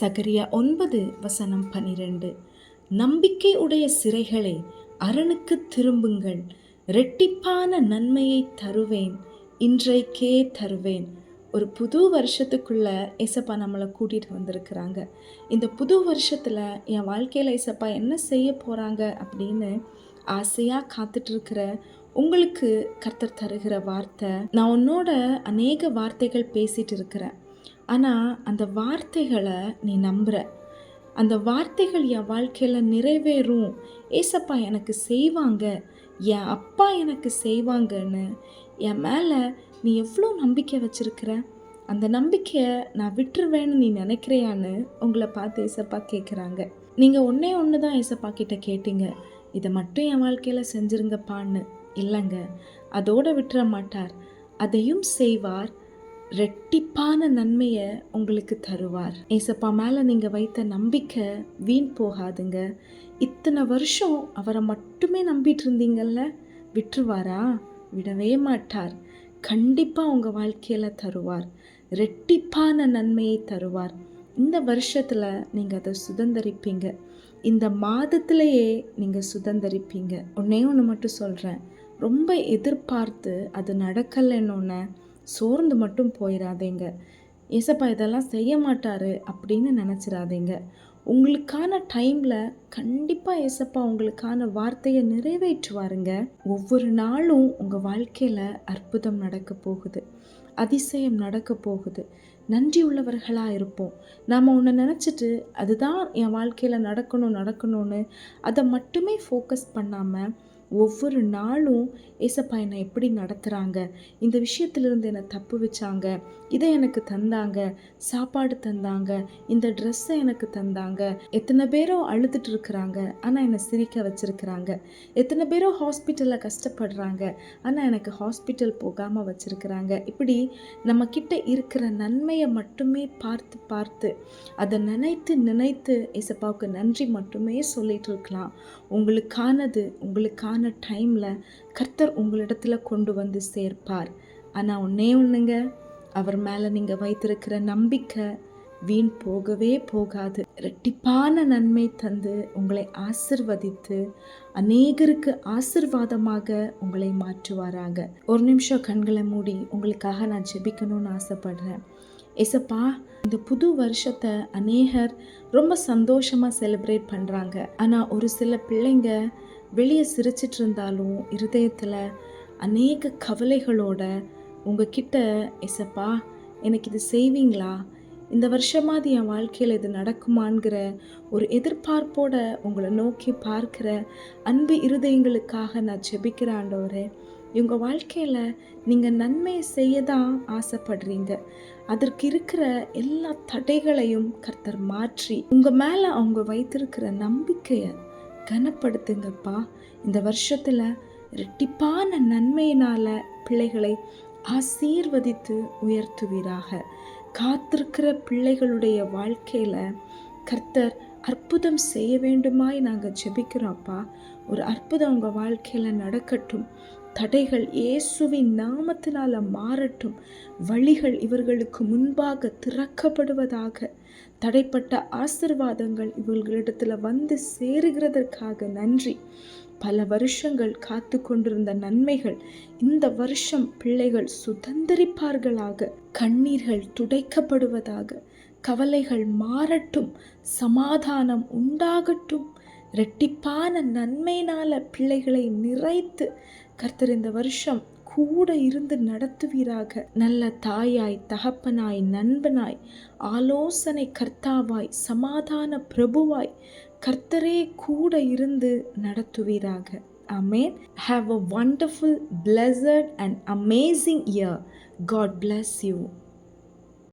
சகரியா ஒன்பது வசனம் பனிரெண்டு. நம்பிக்கை உடைய சிறைகளே அரணுக்கு திரும்புங்கள். ரெட்டிப்பான நன்மையை தருவேன் இன்றைக்கே தருவேன். ஒரு புது வருஷத்துக்குள்ள ஏசப்பா நம்மளை கூட்டிகிட்டு வந்திருக்கிறாங்க. இந்த புது வருஷத்தில் என் வாழ்க்கையில் ஏசப்பா என்ன செய்ய போகிறாங்க அப்படின்னு ஆசையாக காத்துட்ருக்கிற உங்களுக்கு கர்த்தர் தருகிற வார்த்தை நான் உன்னோட அநேக வார்த்தைகள் பேசிகிட்டு இருக்கிறேன். ஆனால் அந்த வார்த்தைகளை நீ நம்புற. அந்த வார்த்தைகள் என் வாழ்க்கையில் நிறைவேறும். ஏசப்பா எனக்கு செய்வாங்க. என் அப்பா எனக்கு செய்வாங்கன்னு. என் மேலே நீ எவ்வளோ நம்பிக்கை வச்சுருக்கிற? அந்த நம்பிக்கையை நான் விட்டுருவேன்னு நீ நினைக்கிறியான்னு உங்களை பார்த்து ஏசப்பா கேட்குறாங்க நீங்கள் ஒன்றே ஒன்று தான் ஏசப்பா கிட்ட கேட்டீங்க. இதை மட்டும் என் வாழ்க்கையில் செஞ்சிருங்கப்பான்னு. இல்லைங்க. அதோடு விட்டுற மாட்டார். அதையும் செய்வார். ரெட்டிப்பான நன்மையை உங்களுக்கு தருவார். ஏசப்பா மேலே நீங்கள் வைத்த நம்பிக்கை வீண் போகாதுங்க. இத்தனை வருஷம் அவரை மட்டுமே நம்பிட்டு இருந்தீங்கல்ல? விட்டுருவாரா? விடவே மாட்டார். கண்டிப்பாக உங்கள் வாழ்க்கையில் தருவார். ரெட்டிப்பான நன்மையை தருவார். இந்த வருஷத்தில் நீங்கள் அதை சுதந்திரிப்பீங்க. இந்த மாதத்திலேயே நீங்கள் சுதந்திரிப்பீங்க. ஒன்றே ஒன்று மட்டும் சொல்கிறேன் ரொம்ப எதிர்பார்த்து அது நடக்கலைன்னு சோர்ந்து மட்டும் போயிடாதீங்க ஏசப்பா இதெல்லாம் செய்ய மாட்டார் அப்படின்னு நினச்சிடாதீங்க உங்களுக்கான டைமில் கண்டிப்பாக ஏசப்பா உங்களுக்கான வார்த்தையை நிறைவேற்றுவாருங்க. ஒவ்வொரு நாளும் உங்கள் வாழ்க்கையில் அற்புதம் நடக்க போகுது. அதிசயம் நடக்க போகுது. நன்றி உள்ளவர்களாக இருப்போம். நாம் ஒன்று நினச்சிட்டு அதுதான் என் வாழ்க்கையில் நடக்கணும் நடக்கணும்னு அதை மட்டுமே ஃபோக்கஸ் பண்ணாமல் ஒவ்வொரு நாளும் ஏசப்பா என்னை எப்படி நடத்துகிறாங்க இந்த விஷயத்திலிருந்து என்னை தப்பு வச்சாங்க. இதை எனக்கு தந்தாங்க. சாப்பாடு தந்தாங்க. இந்த ட்ரெஸ்ஸை எனக்கு தந்தாங்க. எத்தனை பேரோ அழுதுட்டு இருக்கிறாங்க. ஆனால் என்னை சிரிக்க வச்சுருக்கிறாங்க. எத்தனை பேரோ ஹாஸ்பிட்டலில் கஷ்டப்படுறாங்க. ஆனால் எனக்கு ஹாஸ்பிட்டல் போகாமல் வச்சுருக்கிறாங்க. இப்படி நம்மக்கிட்ட இருக்கிற நன்மையை மட்டுமே பார்த்து பார்த்து அதை நினைத்து நினைத்து ஏசப்பாவுக்கு நன்றி மட்டுமே சொல்லிகிட்டு இருக்கலாம். உங்களுக்கானது உங்களுக்கான டைமில் கர்த்தர் உங்களிடத்துல கொண்டு வந்து சேர்ப்பார். ஆனால் ஒன்றே ஒன்றுங்க அவர் மேலே நீங்கள் வைத்திருக்கிற நம்பிக்கை வீண் போகவே போகாது. ரெட்டிப்பான நன்மை தந்து உங்களை ஆசிர்வதித்து அநேகருக்கு ஆசிர்வாதமாக உங்களை மாற்றுவாராங்க ஒரு நிமிஷம் கண்களை மூடி உங்களுக்காக நான் ஜெபிக்கணும்னு ஆசைப்படுறேன். எசப்பா இந்த புது வருஷத்தை அநேகர் ரொம்ப சந்தோஷமாக செலிப்ரேட் பண்ணுறாங்க ஆனால் ஒரு சில பிள்ளைங்க வெளியே சிரிச்சிட்டு இருந்தாலும் இருதயத்தில் அநேக கவலைகளோட உங்ககிட்ட எசப்பா எனக்கு இது செய்வீங்களா? இந்த வருஷமாவது என் வாழ்க்கையில் இது நடக்குமாங்கிற ஒரு எதிர்பார்ப்போட உங்களை நோக்கி பார்க்குற அன்பு இருதயங்களுக்காக நான் ஜெபிக்கிற ஆண்டவரே இவங்க வாழ்க்கையில் நீங்கள் நன்மையை செய்ய தான் ஆசைப்படுறீங்க. அதற்கு இருக்கிற எல்லா தடைகளையும் கர்த்தர் மாற்றி உங்கள் மேலே அவங்க வைத்திருக்கிற நம்பிக்கையை கனப்படுத்துங்கப்பா. இந்த வருஷத்தில் ரெட்டிப்பான நன்மையினால் பிள்ளைகளை ஆசீர்வதித்து உயர்த்துவீராக. காத்திருக்கிற பிள்ளைகளுடைய வாழ்க்கையில் கர்த்தர் அற்புதம் செய்ய வேண்டுமாய் நாங்கள் ஜெபிக்கிறோம்ப்பா ஒரு அற்புதம் உங்கள் வாழ்க்கையில் நடக்கட்டும். தடைகள் இயேசுவின் நாமத்தினால மாறட்டும். வழிகள் இவர்களுக்கு முன்பாக திறக்கப்படுவதாக. தடைப்பட்ட ஆசிர்வாதங்கள் இவர்களிடத்தில் வந்து சேருகிறதற்காக நன்றி. பல வருஷங்கள் காத்து கொண்டிருந்த நன்மைகள் இந்த வருஷம் பிள்ளைகள் சுதந்திரிப்பார்களாக. கண்ணீர்கள் துடைக்கப்படுவதாக. கவலைகள் மாறட்டும். சமாதானம் உண்டாகட்டும். ரெட்டிப்பான நன்மையினால் பிள்ளைகளை நிறைத்து கர்த்தர் இந்த வருஷம் கூட இருந்து நடத்துவீராக. நல்ல தாயாய் தகப்பனாய் நண்பனாய் ஆலோசனை கர்த்தாவாய் சமாதான பிரபுவாய் கர்த்தரே கூட இருந்து நடத்துவீராக. Amen have a wonderful blessed and amazing year God bless you